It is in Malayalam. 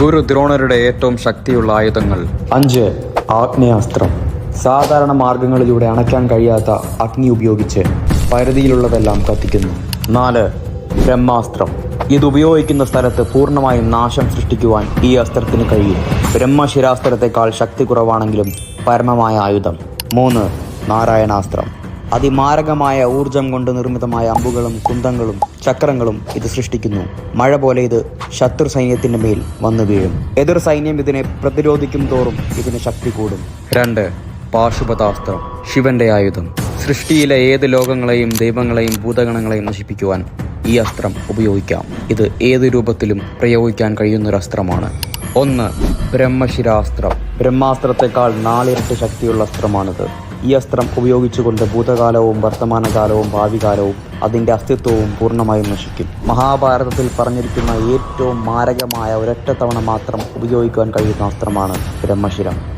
ഗുരു ദ്രോണരുടെ ഏറ്റവും ശക്തിയുള്ള ആയുധങ്ങൾ. അഞ്ച് ആഗ്നേയാസ്ത്രം. സാധാരണ മാർഗങ്ങളിലൂടെ അണയ്ക്കാൻ കഴിയാത്ത അഗ്നി ഉപയോഗിച്ച് പരിധിയിലുള്ളതെല്ലാം കത്തിക്കുന്നു. നാല് ബ്രഹ്മാസ്ത്രം. ഇത് ഉപയോഗിക്കുന്ന സ്ഥലത്ത് പൂർണമായും നാശം സൃഷ്ടിക്കുവാൻ ഈ അസ്ത്രത്തിന് കഴിയും. ബ്രഹ്മശിരാസ്ത്രത്തെക്കാൾ ശക്തി കുറവാണെങ്കിലും പരമമായ ആയുധം. മൂന്ന് നാരായണാസ്ത്രം. അതിമാരകമായ ഊർജം കൊണ്ട് നിർമ്മിതമായ അമ്പുകളും കുന്തങ്ങളും ചക്രങ്ങളും ഇത് സൃഷ്ടിക്കുന്നു. മഴ പോലെ ഇത് ശത്രു സൈന്യത്തിന്റെ മേൽ വന്നു വീഴും. എതിർ സൈന്യം ഇതിനെ പ്രതിരോധിക്കും തോറും ഇതിന് ശക്തി കൂടും. രണ്ട് പാശുപതാസ്ത്രം ശിവന്റെ ആയുധം. സൃഷ്ടിയിലെ ഏത് ലോകങ്ങളെയും ദൈവങ്ങളെയും ഭൂതഗണങ്ങളെയും നശിപ്പിക്കുവാൻ ഈ അസ്ത്രം ഉപയോഗിക്കാം. ഇത് ഏത് രൂപത്തിലും പ്രയോഗിക്കാൻ കഴിയുന്ന ഒരു അസ്ത്രമാണ് ഒന്ന് ബ്രഹ്മശിരാസ്ത്രം. ബ്രഹ്മാസ്ത്രത്തെക്കാൾ നാലിരട്ടി ശക്തിയുള്ള അസ്ത്രമാണിത്. ഈ അസ്ത്രം ഉപയോഗിച്ചുകൊണ്ട് ഭൂതകാലവും വർത്തമാനകാലവും ഭാവികാലവും അതിന്റെ അസ്തിത്വവും പൂർണമായും നശിക്കും. മഹാഭാരതത്തിൽ പറഞ്ഞിരിക്കുന്ന ഏറ്റവും മാരകമായ ഒരൊറ്റ തവണ മാത്രം ഉപയോഗിക്കുവാൻ കഴിയുന്ന അസ്ത്രമാണ് ബ്രഹ്മശിരം.